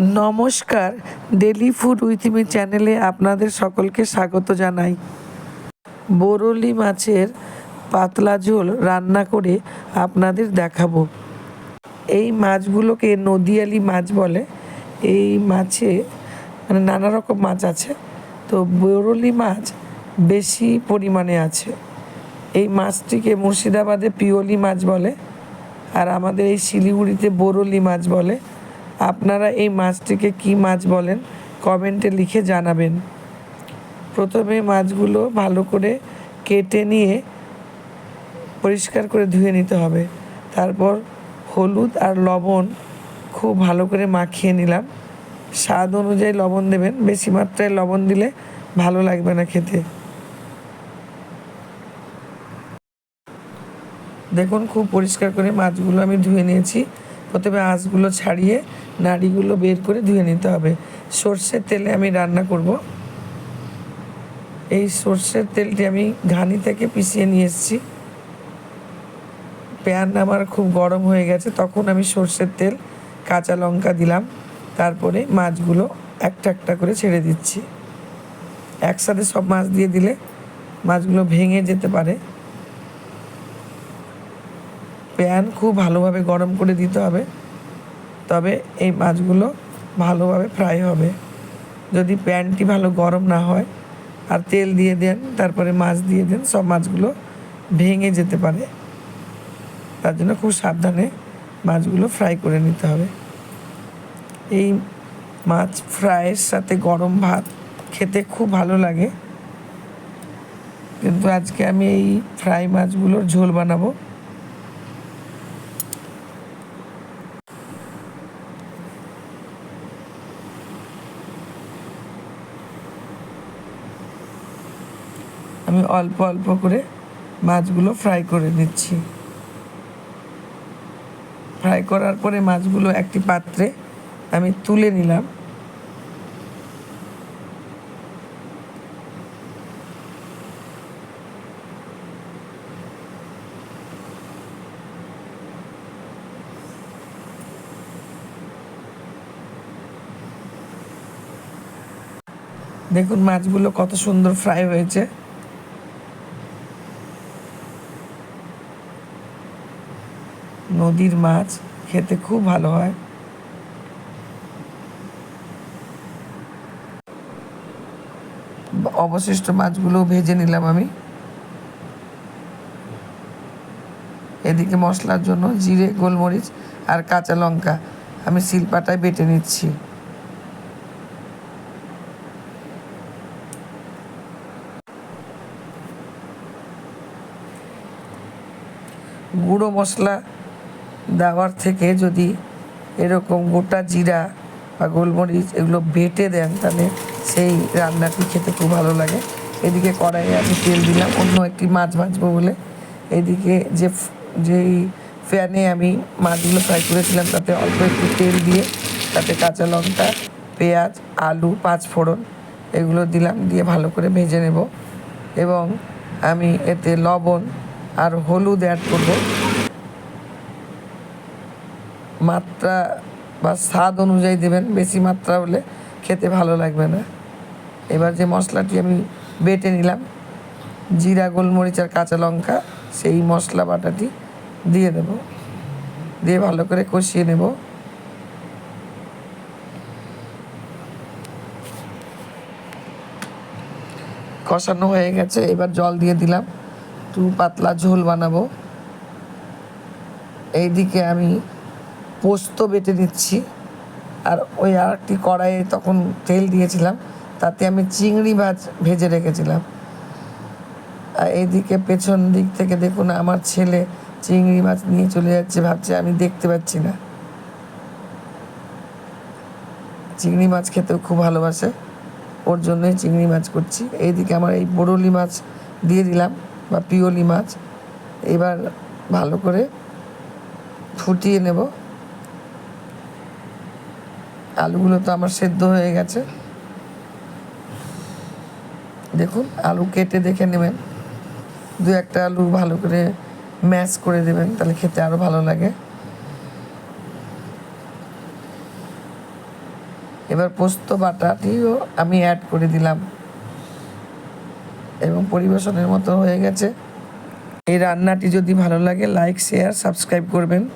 নমস্কার daily food with me চ্যানেলে আপনাদের সকলকে স্বাগত জানাই। বরলি মাছের পাতলা ঝোল রান্না করে আপনাদের দেখাবো। এই মাছগুলোকে নদিয়ালি মাছ বলে। এই মাছে মানে নানা রকম মাছ আছে। তো বরলি মাছ বেশি পরিমাণে আছে। এই মাছটিকে মুর্শিদাবাদে পিওলি মাছ বলে। আর আমাদের এই শিলিগুড়িতে বরলি মাছ বলে। আপনারা এই মাছটিকে কি মাছ বলেন? কমেন্টে লিখে জানাবেন। প্রথমে মাছগুলো ভালো করে কেটে নিয়ে পরিষ্কার করে ধুয়ে নিতে হবে। তারপর হলুদ আর লবণ খুব ভালো করে মাখিয়ে নিলাম। স্বাদ অনুযায়ী লবণ দেবেন। বেশি মাত্রায় লবণ দিলে ভালো লাগবে না খেতে। দেখুন, খুব পরিষ্কার করে মাছগুলো আমি ধুয়ে নিয়েছি। প্রথমে আঁশগুলো ছাড়িয়ে নাড়িগুলো বের করে ধুয়ে নিতে হবে। সর্ষের তেলে আমি রান্না করব। এই সর্ষের তেলটি আমি ঘানি থেকে পিষিয়ে নিয়ে এসেছি। প্যান আমার খুব গরম হয়ে গেছে, তখন আমি সর্ষের তেল কাঁচা লঙ্কা দিলাম। তারপরে মাছগুলো একটা একটা করে ছেড়ে দিচ্ছি। একসাথে সব মাছ দিয়ে দিলে মাছগুলো ভেঙে যেতে পারে। প্যান খুব ভালোভাবে গরম করে দিতে হবে। তবে এই মাছগুলো ভালোভাবে ফ্রাই হবে। যদি প্যানটি ভালো গরম না হয়, আর তেল দিয়ে দেন, তারপরে মাছ দিয়ে দেন, সব মাছগুলো ভেঙে যেতে পারে। তার জন্য খুব সাবধানে মাছগুলো ফ্রাই করে নিতে হবে। এই মাছ ফ্রাইয়ের সাথে গরম ভাত খেতে খুব ভালো লাগে। কিন্তু আজকে আমি এই ফ্রাই মাছগুলোর ঝোল বানাবো। আমি অল্প অল্প করে মাছগুলো ফ্রাই করে নিচ্ছি। ফ্রাই করার পরে মাছগুলো একটি পাত্রে আমি তুলে নিলাম। দেখুন মাছগুলো কত সুন্দর ফ্রাই হয়েছে। নদীর মাছ খেতে খুব ভালো হয়। অবশিষ্ট মাছগুলো ভেজে নিলাম আমি। এদিকে মশলার জন্য জিরে, গোলমরিচ আর কাঁচা লঙ্কা আমি শিলপাটায় বেটে নিচ্ছি। গুঁড়ো মশলা দেওয়ার থেকে যদি এরকম গোটা জিরা বা গোলমরিচ এগুলো বেটে দেন, তাহলে সেই রান্নাটি খেতে খুব ভালো লাগে। এদিকে কড়াইয়ে আমি তেল দিলাম, অন্য একটি মাছ ভাজবো বলে। এদিকে যে যেই ফ্যানে আমি মাছগুলো ফ্রাই করেছিলাম, তাতে অল্প একটু তেল দিয়ে তাতে কাঁচা লঙ্কা, পেঁয়াজ, আলু পাঁচ ফোড়ন এগুলো দিলাম, দিয়ে ভালো করে ভেজে নেব। এবং আমি এতে লবণ আর হলুদ অ্যাড করব। মাত্রা বা স্বাদ অনুযায়ী দেবেন, বেশি মাত্রা হলে খেতে ভালো লাগবে না। এবার যে মশলাটি আমি বেটে নিলাম, জিরা, গোলমরিচ আর কাঁচা লঙ্কা, সেই মশলা বাটাটি দিয়ে দেব। দিয়ে ভালো করে কষিয়ে নেব। কষানো হয়ে গেছে, এবার জল দিয়ে দিলাম। একটু পাতলা ঝোল বানাবো। এইদিকে আমি পোস্ত বেটে নিচ্ছি আর ওই আর একটি কড়াইয়ে তখন তেল দিয়েছিলাম। তাতে আমি চিংড়ি মাছ ভেজে রেখেছিলাম। আর এইদিকে পেছন দিক থেকে দেখুন আমার ছেলে চিংড়ি মাছ নিয়ে চলে যাচ্ছে ভাবছে, আমি দেখতে পাচ্ছি না। চিংড়ি মাছ খেতেও খুব ভালোবাসে। ওর জন্যই চিংড়ি মাছ করছি। এইদিকে আমার এই বড়লি মাছ দিয়ে দিলাম, বা পিওলি মাছ। এবার ভালো করে ফুটিয়ে নেব। আলুগুলো তো আমার সেদ্ধ হয়ে গেছে। দেখুন, আলু কেটে দেখে নেবেন। দু একটা আলু ভালো করে ম্যাশ করে দেবেন, তাহলে খেতে আরও ভালো লাগে। এবার পোস্ত বাটাটিও আমি অ্যাড করে দিলাম। এবং পরিবেশনের মতো হয়ে গেছে। এই রান্নাটি যদি ভালো লাগে লাইক শেয়ার সাবস্ক্রাইব করবেন।